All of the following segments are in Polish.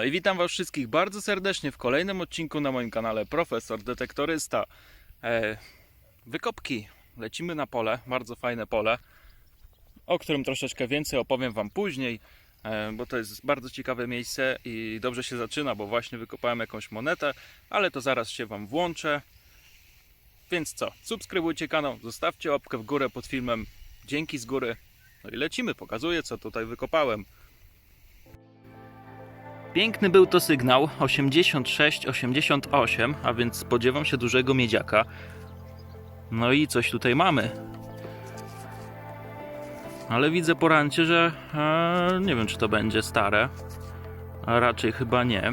No i witam Was wszystkich bardzo serdecznie w kolejnym odcinku na moim kanale Profesor Detektorysta. E, wykopki. Lecimy na pole, bardzo fajne pole, o którym troszeczkę więcej opowiem Wam później, e, bo to jest bardzo ciekawe miejsce i dobrze się zaczyna, bo właśnie wykopałem jakąś monetę, ale to zaraz się Wam włączę. Więc co, subskrybujcie kanał, zostawcie łapkę w górę pod filmem. Dzięki z góry. No i lecimy, pokazuję co tutaj wykopałem. Piękny był to sygnał 86-88, a więc spodziewam się dużego miedziaka. No i coś tutaj mamy. Ale widzę po rancie, że e, nie wiem czy to będzie stare. A raczej chyba nie.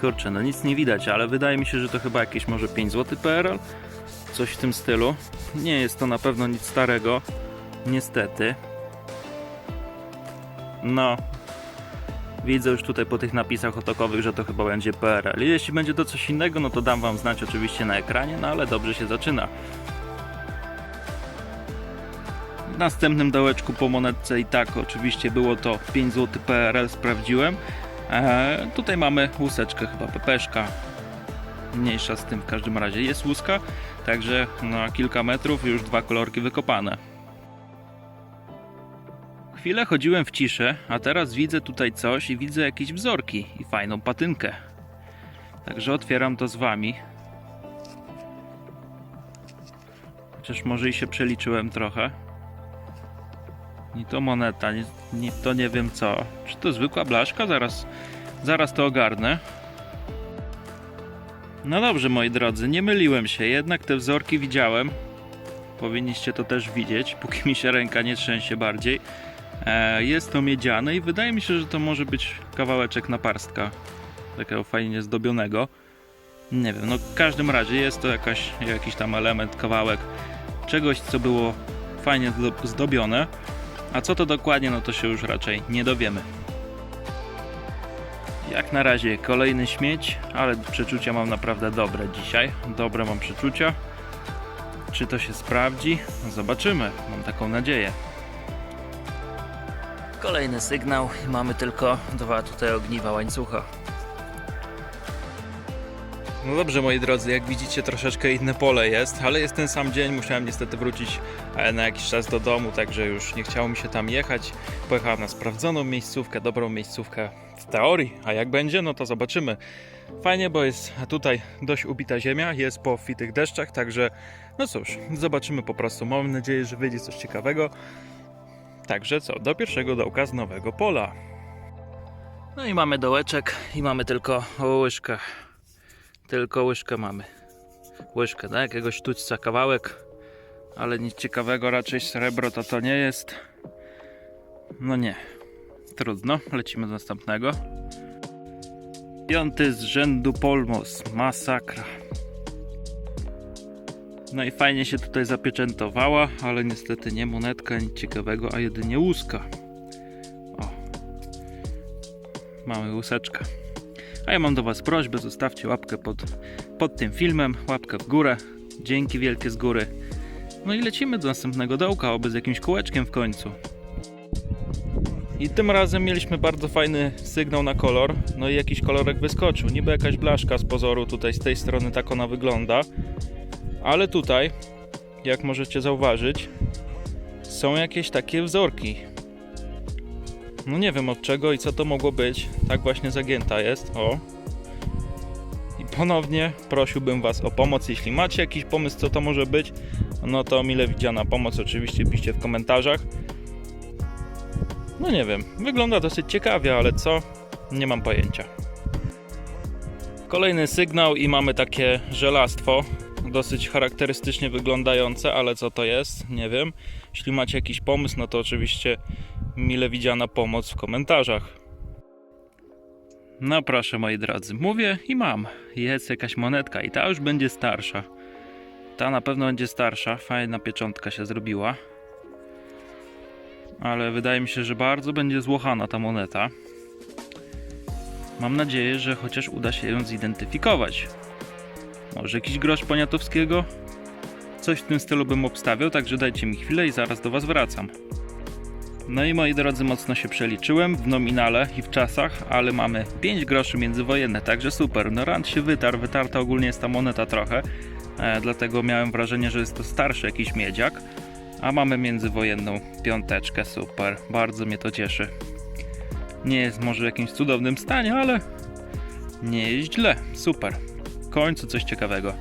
Kurczę, no nic nie widać, ale wydaje mi się, że to chyba jakieś może 5 zł PRL. Coś w tym stylu. Nie jest to na pewno nic starego. Niestety. No. Widzę już tutaj po tych napisach otokowych, że to chyba będzie PRL. Jeśli będzie to coś innego, no to dam Wam znać oczywiście na ekranie, no ale dobrze się zaczyna. W następnym dołeczku po monetce i tak oczywiście było to 5 zł PRL, sprawdziłem. Eee, tutaj mamy łuseczkę chyba pepeszka. Mniejsza z tym w każdym razie jest łuska, także na kilka metrów już dwa kolorki wykopane. Chwilę chodziłem w ciszę, a teraz widzę tutaj coś i widzę jakieś wzorki i fajną patynkę. Także otwieram to z wami. Chociaż może i się przeliczyłem trochę. I to moneta, nie, nie, to nie wiem co. Czy to zwykła blaszka? Zaraz, zaraz to ogarnę. No dobrze, moi drodzy, nie myliłem się, jednak te wzorki widziałem. Powinniście to też widzieć, póki mi się ręka nie trzęsie bardziej. E, Jest to miedziane i wydaje mi się, że to może być kawałeczek naparstka. Takiego fajnie zdobionego. Nie wiem, no w każdym razie jest to jakaś, jakiś tam element, kawałek czegoś, co było fajnie zdo- zdobione. A co to dokładnie, no to się już raczej nie dowiemy. Jak na razie kolejny śmieć, ale przeczucia mam naprawdę dobre dzisiaj. Dobre mam przeczucia. Czy to się sprawdzi? Zobaczymy. Mam taką nadzieję. Kolejny sygnał i mamy tylko dwa tutaj ogniwa łańcucha. No dobrze moi drodzy, jak widzicie troszeczkę inne pole jest, ale jest ten sam dzień, musiałem niestety wrócić e, na jakiś czas do domu, także już nie chciało mi się tam jechać. Pojechałem na sprawdzoną miejscówkę, dobrą miejscówkę w teorii, a jak będzie, no to zobaczymy. Fajnie, bo jest tutaj dość ubita ziemia, jest po wfitych deszczach, także no cóż, zobaczymy po prostu. Mam nadzieję, że wyjdzie coś ciekawego. Także co, do pierwszego dołka z nowego pola. No i mamy dołeczek i mamy tylko łyżkę. Tylko łyżkę mamy. Łyżkę, tak? Jakiegoś tućca kawałek, ale nic ciekawego, raczej srebro to to nie jest. No nie. Trudno, lecimy do następnego. Piąty z rzędu Polmos, masakra. No i fajnie się tutaj zapieczętowała, ale niestety nie monetka, nic ciekawego, a jedynie łuska. O. Mamy łuseczkę. A ja mam do Was prośbę, zostawcie łapkę pod, pod tym filmem, łapkę w górę. Dzięki wielkie z góry. No i lecimy do następnego dołka, oby z jakimś kółeczkiem w końcu. I tym razem mieliśmy bardzo fajny sygnał na kolor. No i jakiś kolorek wyskoczył. Niby jakaś blaszka z pozoru tutaj z tej strony tak ona wygląda. Ale tutaj, jak możecie zauważyć, są jakieś takie wzorki. No nie wiem od czego i co to mogło być. Tak właśnie zagięta jest. O. I ponownie prosiłbym Was o pomoc. Jeśli macie jakiś pomysł, co to może być, no to mile widziana pomoc. Oczywiście piszcie w komentarzach. No nie wiem, wygląda dosyć ciekawie, ale co? Nie mam pojęcia. Kolejny sygnał i mamy takie żelastwo, dosyć charakterystycznie wyglądające, ale co to jest? Nie wiem. Jeśli macie jakiś pomysł, no to oczywiście mile widziana pomoc w komentarzach. No proszę moi drodzy, mówię i mam. Jest jakaś monetka i ta już będzie starsza. Ta na pewno będzie starsza, fajna pieczątka się zrobiła. Ale wydaje mi się, że bardzo będzie złochana ta moneta. Mam nadzieję, że chociaż uda się ją zidentyfikować. Może jakiś grosz poniatowskiego? Coś w tym stylu bym obstawiał, także dajcie mi chwilę i zaraz do Was wracam. No i moi drodzy, mocno się przeliczyłem w nominale i w czasach, ale mamy 5 groszy międzywojenne, także super. No rand się wytarł, wytarta ogólnie jest ta moneta trochę, e, dlatego miałem wrażenie, że jest to starszy jakiś miedziak. A mamy międzywojenną piąteczkę, super. Bardzo mnie to cieszy. Nie jest może w jakimś cudownym stanie, ale nie jest źle. Super. Końcu coś ciekawego.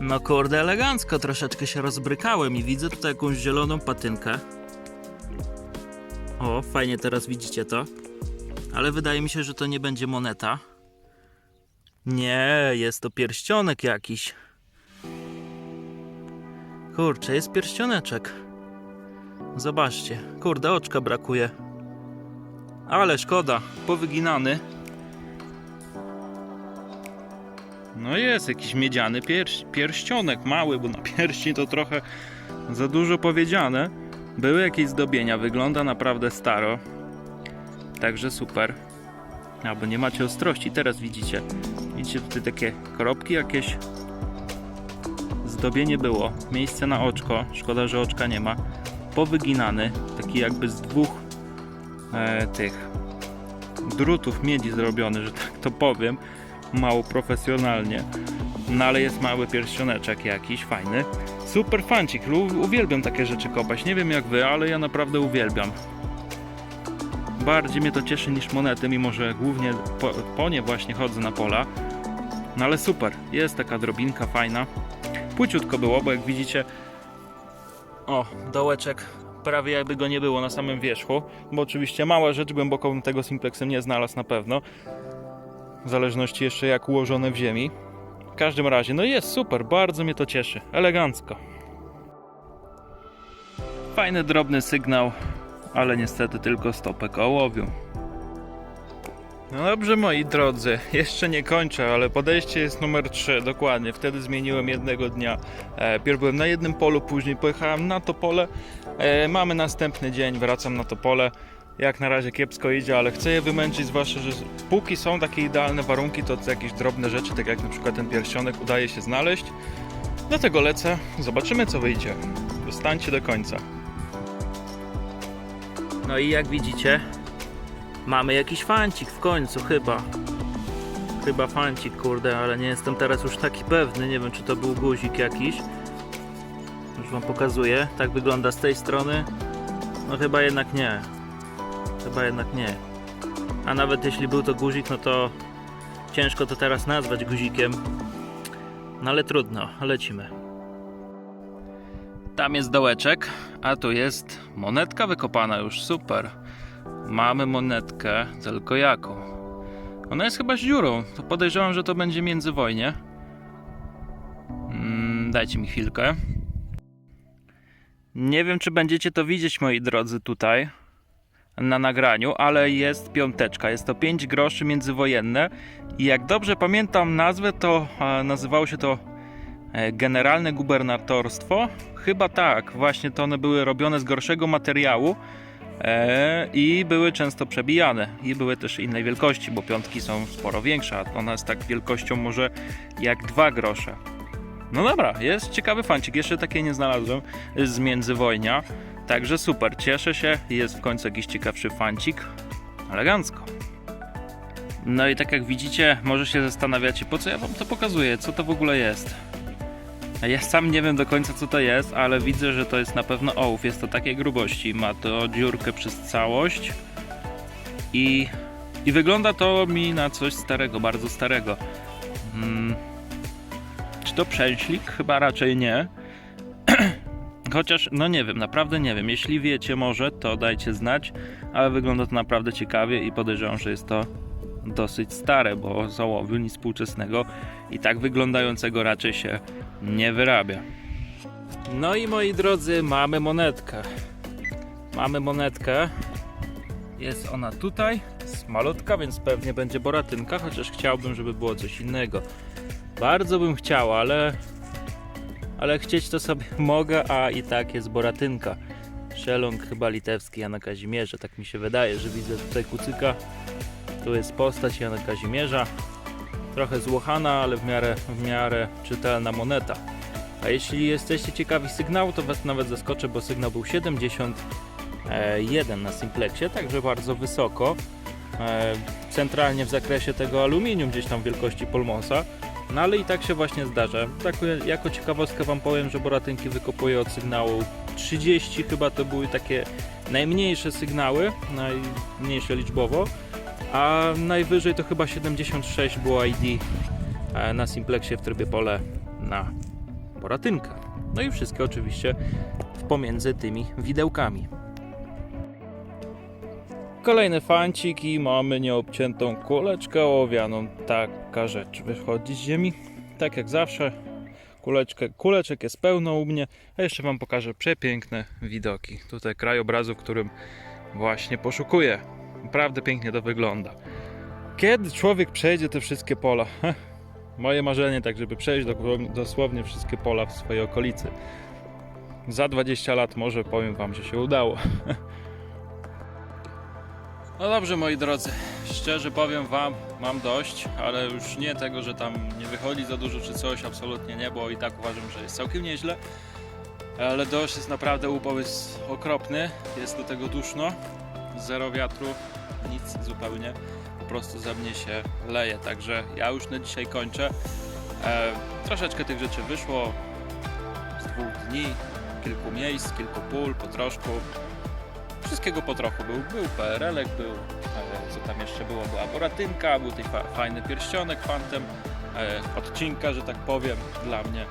No kurde, elegancko. Troszeczkę się rozbrykałem i widzę tutaj jakąś zieloną patynkę. O, fajnie teraz widzicie to. Ale wydaje mi się, że to nie będzie moneta. Nie, jest to pierścionek jakiś. Kurczę, jest pierścioneczek. Zobaczcie. Kurde, oczka brakuje. Ale szkoda, powyginany. No jest jakiś miedziany pierś, pierścionek, mały, bo na pierści to trochę za dużo powiedziane. Były jakieś zdobienia, wygląda naprawdę staro. Także super. Albo nie macie ostrości, teraz widzicie. Widzicie tutaj takie kropki jakieś. Zdobienie było. Miejsce na oczko. Szkoda, że oczka nie ma. Powyginany. Taki jakby z dwóch e, tych drutów miedzi zrobiony, że tak to powiem. Mało profesjonalnie. No ale jest mały pierścioneczek jakiś, fajny. Super fancik. Uwielbiam takie rzeczy kopać. Nie wiem jak wy, ale ja naprawdę uwielbiam. Bardziej mnie to cieszy niż monety, mimo że głównie po, po nie właśnie chodzę na pola. No ale super, jest taka drobinka fajna. Płyciutko było, bo jak widzicie, o, dołeczek prawie jakby go nie było na samym wierzchu, bo oczywiście mała rzecz, głęboko bym tego simplexem nie znalazł na pewno. W zależności jeszcze jak ułożone w ziemi. W każdym razie, no jest super, bardzo mnie to cieszy, elegancko. Fajny, drobny sygnał, ale niestety tylko stopek ołowiu. No dobrze moi drodzy, jeszcze nie kończę, ale podejście jest numer 3, dokładnie. Wtedy zmieniłem jednego dnia. E, pierw byłem na jednym polu, później pojechałem na to pole. E, mamy następny dzień, wracam na to pole. Jak na razie kiepsko idzie, ale chcę je wymęczyć, zwłaszcza, że póki są takie idealne warunki, to jakieś drobne rzeczy, tak jak na przykład ten pierścionek, udaje się znaleźć. Dlatego lecę, zobaczymy co wyjdzie. Zostańcie do końca. No i jak widzicie, Mamy jakiś fancik w końcu, chyba. Chyba fancik, kurde, ale nie jestem teraz już taki pewny. Nie wiem, czy to był guzik jakiś. Już wam pokazuję. Tak wygląda z tej strony. No chyba jednak nie. Chyba jednak nie. A nawet jeśli był to guzik, no to ciężko to teraz nazwać guzikiem. No ale trudno, lecimy. Tam jest dołeczek, a tu jest monetka wykopana już, super. Mamy monetkę, tylko jaką? Ona jest chyba z dziurą. To podejrzewam, że to będzie międzywojnie. Mm, dajcie mi chwilkę. Nie wiem, czy będziecie to widzieć, moi drodzy, tutaj na nagraniu, ale jest piąteczka. Jest to 5 groszy międzywojenne. I jak dobrze pamiętam nazwę, to e, nazywało się to e, Generalne Gubernatorstwo. Chyba tak, właśnie to one były robione z gorszego materiału. E, i były często przebijane i były też innej wielkości, bo piątki są sporo większe, a ona jest tak wielkością może jak dwa grosze. No dobra, jest ciekawy fancik, jeszcze takiej nie znalazłem z międzywojnia, także super, cieszę się, jest w końcu jakiś ciekawszy fancik, elegancko. No i tak jak widzicie, może się zastanawiacie, po co ja wam to pokazuję, co to w ogóle jest. Ja sam nie wiem do końca co to jest, ale widzę, że to jest na pewno ołów. Jest to takiej grubości. Ma to dziurkę przez całość. I, i wygląda to mi na coś starego, bardzo starego. Hmm. Czy to przęślik? Chyba raczej nie. Chociaż, no nie wiem, naprawdę nie wiem. Jeśli wiecie może, to dajcie znać, ale wygląda to naprawdę ciekawie i podejrzewam, że jest to dosyć stare, bo z ołowiu nic współczesnego i tak wyglądającego raczej się nie wyrabia. No i moi drodzy, mamy monetkę. Mamy monetkę. Jest ona tutaj. Jest malutka, więc pewnie będzie boratynka, chociaż chciałbym, żeby było coś innego. Bardzo bym chciał, ale ale chcieć to sobie mogę, a i tak jest boratynka. Szelong chyba litewski Jana Kazimierza, tak mi się wydaje, że widzę tutaj kucyka. Tu jest postać Jana Kazimierza. Trochę złochana, ale w miarę, w miarę czytelna moneta. A jeśli jesteście ciekawi sygnału, to Was nawet zaskoczę, bo sygnał był 70 e, 1 na Simplexie, także bardzo wysoko. E, centralnie w zakresie tego aluminium, gdzieś tam wielkości Polmosa. No ale i tak się właśnie zdarza. Tak jako ciekawostkę Wam powiem, że Boratynki wykopuje od sygnału 30, chyba to były takie najmniejsze sygnały, najmniejsze liczbowo, a najwyżej to chyba 76 było ID e, na Simplexie w trybie pole na Boratynkę. No i wszystkie oczywiście pomiędzy tymi widełkami. Kolejny fancik i mamy nieobciętą kuleczkę ołowianą. Taka rzecz wychodzi z ziemi. Tak jak zawsze. Kuleczkę, kuleczek jest pełno u mnie. A jeszcze Wam pokażę przepiękne widoki. Tutaj krajobrazu, w którym właśnie poszukuję. Naprawdę pięknie to wygląda. Kiedy człowiek przejdzie te wszystkie pola? Moje marzenie tak, żeby przejść dosłownie wszystkie pola w swojej okolicy. Za 20 lat może powiem Wam, że się udało. No dobrze, moi drodzy, szczerze powiem Wam, mam dość, ale już nie tego, że tam nie wychodzi za dużo czy coś, absolutnie nie, bo i tak uważam, że jest całkiem nieźle. Ale dość jest naprawdę, upał jest okropny, jest do tego duszno, zero wiatru, nic zupełnie, po prostu ze mnie się leje, także ja już na dzisiaj kończę. E, troszeczkę tych rzeczy wyszło z dwóch dni, kilku miejsc, kilku pól, po troszku. Wszystkiego po trochu był. Był PRL-ek, był, e, co tam jeszcze było, była Boratynka, był fa- fajny pierścionek fantem, e, odcinka, że tak powiem, dla mnie.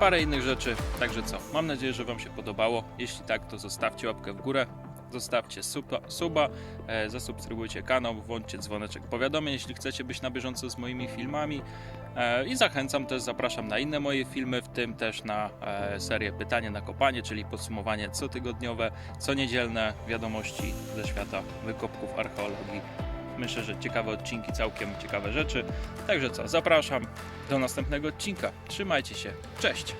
Parę innych rzeczy, także co, mam nadzieję, że Wam się podobało. Jeśli tak, to zostawcie łapkę w górę, zostawcie suba, suba e, zasubskrybujcie kanał, włączcie dzwoneczek powiadomień, jeśli chcecie być na bieżąco z moimi filmami. E, I zachęcam też, zapraszam na inne moje filmy, w tym też na e, serię Pytanie na kopanie, czyli podsumowanie cotygodniowe, co niedzielne wiadomości ze świata wykopków archeologii. Myślę, że ciekawe odcinki, całkiem ciekawe rzeczy. Także co, zapraszam do następnego odcinka. Trzymajcie się. Cześć!